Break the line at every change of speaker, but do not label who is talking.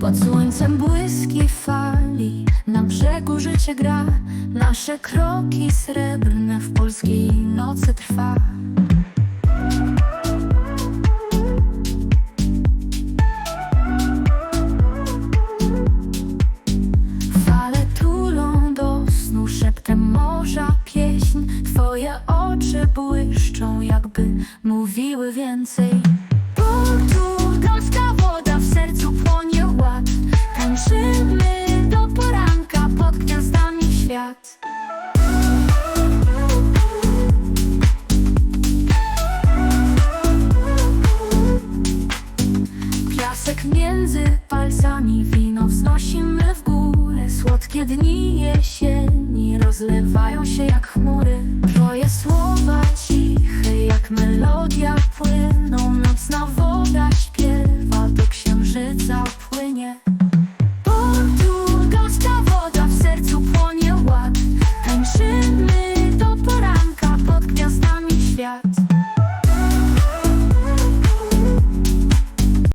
Pod słońcem błyski fali. Na brzegu życie gra. Nasze kroki srebrne W polskiej nocy trwa. Fale tulą do snu Szeptem morza pieśń. Twoje oczy błyszczą Jakby mówiły więcej. Portugalska świat. Piasek między palcami wino wznosimy w górę. Słodkie dni jesieni rozlewają się jak chmury. Twoje słowa świat.